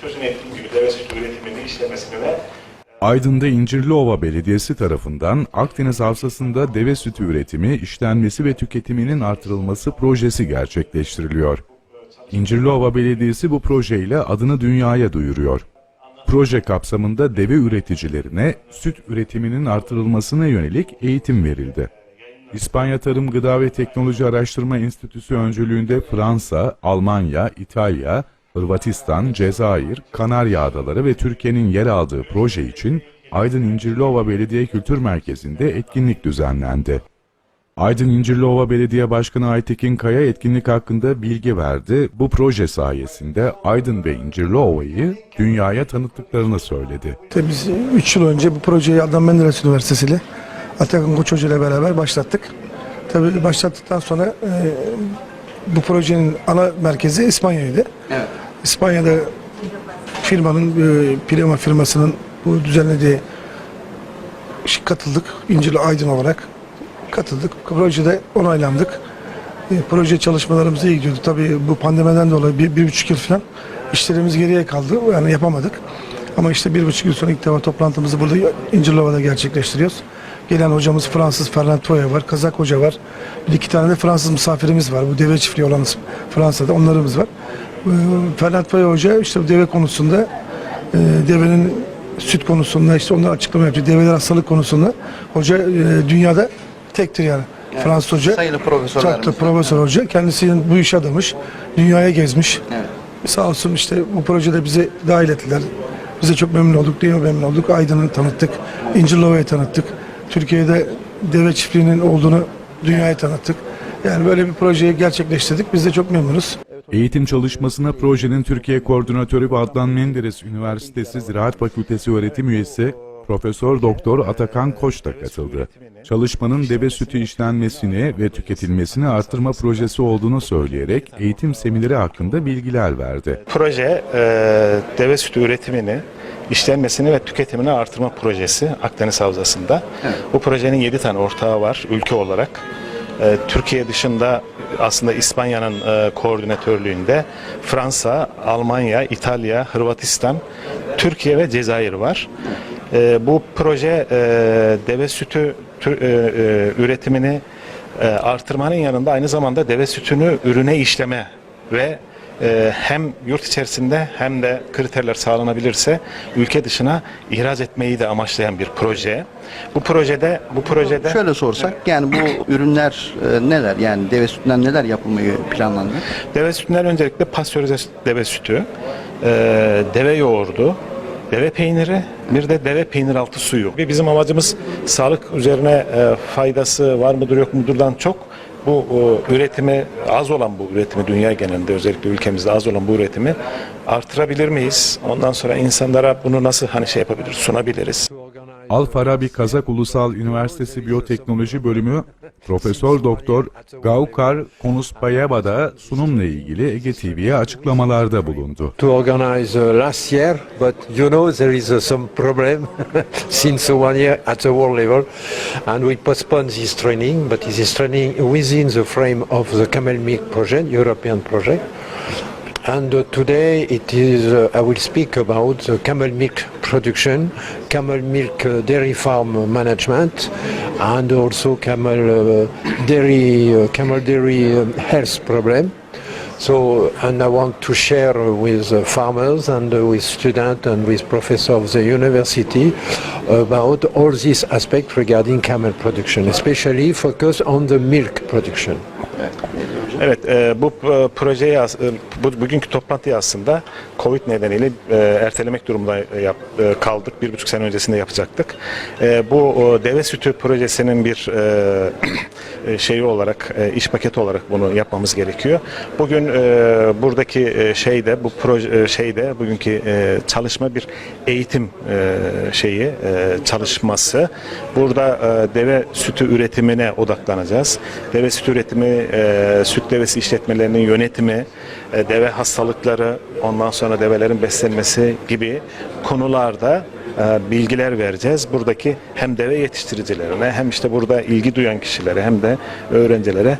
sözünü ettiğim gibi deve sütü üretimini, işlemesini ve Aydın'da İncirliova Belediyesi tarafından Akdeniz Havzası'nda deve sütü üretimi, işlenmesi ve tüketiminin artırılması projesi gerçekleştiriliyor. İncirliova Belediyesi bu projeyle adını dünyaya duyuruyor. Proje kapsamında deve üreticilerine süt üretiminin artırılmasına yönelik eğitim verildi. İspanya Tarım Gıda ve Teknoloji Araştırma Enstitüsü öncülüğünde Fransa, Almanya, İtalya, Hırvatistan, Cezayir, Kanarya Adaları ve Türkiye'nin yer aldığı proje için Aydın İncirliova Belediye Kültür Merkezi'nde etkinlik düzenlendi. Aydın İncirliova Belediye Başkanı Aytekin Kaya etkinlik hakkında bilgi verdi. Bu proje sayesinde Aydın ve İncirliova'yı dünyaya tanıttıklarını söyledi. Biz 3 yıl önce bu projeyi Adnan Menderes Üniversitesi ile Atakan Koç Hoca ile beraber başlattık. Tabii başlattıktan sonra e, bu projenin ana merkezi İspanya'ydı. Evet. İspanya'da firmanın, e, Prima firmasının bu düzenlediği katıldık. İncirli Aydın olarak katıldık. Projede onaylandık. E, proje çalışmalarımız iyi gidiyordu. Tabii bu pandemiden dolayı bir, bir buçuk yıl falan işlerimiz geriye kaldı. Yani yapamadık. Ama işte bir buçuk yıl sonra ilk defa toplantımızı burada İncirlova'da gerçekleştiriyoruz. Gelen hocamız Fransız Fernand Toya var, Kazak hoca var. Bir iki tane de Fransız misafirimiz var. Bu deve çiftliği olan Fransa'da onlarımız var. Ee, Fernand Toya hoca işte deve konusunda e, devenin süt konusunda işte onlar açıklama yapıyor. Develer hastalık konusunda hoca e, dünyada tektir yani. Fransız hoca. sayılı Çok profesörlerimiz. profesör hoca. Kendisi bu iş adamış. Dünyaya gezmiş. Evet. Sağ olsun işte bu projede bizi dahil ettiler. Biz de çok memnun olduk. Mi memnun olduk. Aydın'ı tanıttık. İncirlova'yı tanıttık. Türkiye'de deve çiftliğinin olduğunu dünyaya tanıttık. Yani böyle bir projeyi gerçekleştirdik. Biz de çok memnunuz. Eğitim çalışmasına projenin Türkiye Koordinatörü Adnan Menderes Üniversitesi Ziraat Fakültesi öğretim üyesi Profesör Doktor Atakan Koç da katıldı. Çalışmanın deve sütü işlenmesini ve tüketilmesini arttırma projesi olduğunu söyleyerek eğitim semineri hakkında bilgiler verdi. proje e, deve sütü üretimini, işlenmesini ve tüketimini artırma projesi Akdeniz Havzası'nda. Bu projenin 7 tane ortağı var ülke olarak. E, Türkiye dışında aslında İspanya'nın e, koordinatörlüğünde Fransa, Almanya, İtalya, Hırvatistan, Türkiye ve Cezayir var. E, bu proje e, deve sütü tü- e, üretimini artırmanın yanında aynı zamanda deve sütünü ürüne işleme ve e, hem yurt içerisinde hem de kriterler sağlanabilirse ülke dışına ihraç etmeyi de amaçlayan bir proje. Bu projede bu projede Şöyle sorsak yani bu ürünler e, neler? Yani deve sütünden neler yapılmayı planlandı? deve sütünden öncelikle pastörize deve sütü, e, deve yoğurdu, deve peyniri, bir de deve peynir altı suyu. Ve bizim amacımız sağlık üzerine e, faydası var mıdır yok mudurdan çok bu e, üretimi az olan bu üretimi dünya genelinde özellikle ülkemizde az olan bu üretimi artırabilir miyiz? Ondan sonra insanlara bunu nasıl hani şey yapabiliriz, sunabiliriz? Al Farabi Kazak Ulusal Üniversitesi Biyoteknoloji Bölümü Profesör Doktor Gaukar Konuspayeva da sunumla ilgili Ege TV'ye açıklamalarda bulundu. to organize last year, but you know there is uh, some problem since one year at the world level, and we postponed this training. But this is training within the frame of the Camel Milk project, European project. And uh, today it is, uh, I will speak about the camel milk production, camel milk uh, dairy farm management, and also camel uh, dairy, uh, camel dairy um, health problem. So, and I want to share with uh, farmers and uh, with students and with professors of the university about all these aspects regarding camel production, especially focus on the milk production. Evet, e, bu e, projeyi e, bu, bugünkü toplantıyı aslında Covid nedeniyle e, ertelemek durumunda e, e, kaldık. Bir buçuk sene öncesinde yapacaktık. E, bu o, deve sütü projesinin bir e, e, şeyi olarak, e, iş paketi olarak bunu yapmamız gerekiyor. Bugün e, buradaki e, şeyde, bu proje e, şeyde, bugünkü e, çalışma bir eğitim e, şeyi, e, çalışması. Burada e, deve sütü üretimine odaklanacağız. Deve sütü üretimi, e, süt devesi işletmelerinin yönetimi, e, deve hastalıkları, ondan sonra develerin beslenmesi gibi konularda e, bilgiler vereceğiz. Buradaki hem deve yetiştiricilerine hem işte burada ilgi duyan kişilere hem de öğrencilere